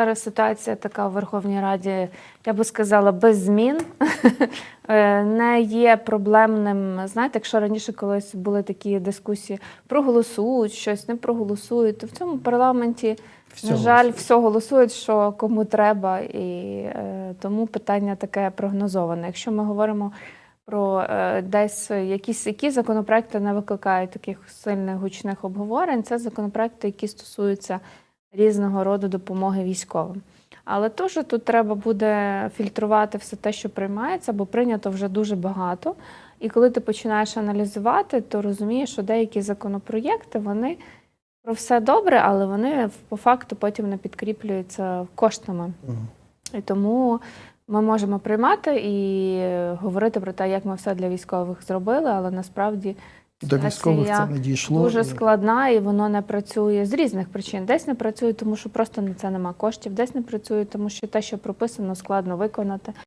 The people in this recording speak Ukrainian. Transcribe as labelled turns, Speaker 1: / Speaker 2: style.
Speaker 1: Зараз ситуація така у Верховній Раді, я би сказала, без змін. Е, Не є проблемним. Знаєте, якщо раніше колись були такі дискусії, проголосують щось, не проголосують, то в цьому парламенті,
Speaker 2: Все
Speaker 1: на жаль, все голосують, що кому треба, і е, тому питання таке прогнозоване. Якщо ми говоримо про е, десь якісь які законопроекти не викликають таких сильних гучних обговорень, це законопроекти, які стосуються різного роду допомоги військовим. Але теж тут треба буде фільтрувати все те, що приймається, бо прийнято вже дуже багато. І коли ти починаєш аналізувати, то розумієш, що деякі законопроєкти вони про все добре, але вони по факту потім не підкріплюються коштами.
Speaker 2: Мгм.
Speaker 1: І тому ми можемо приймати і говорити про те, як ми все для військових зробили, але насправді
Speaker 2: До військових це не дійшло.
Speaker 1: дуже складна і воно не працює з різних причин. Десь не працює, тому що просто на це нема коштів, десь не працює, тому що те, що прописано, складно виконати.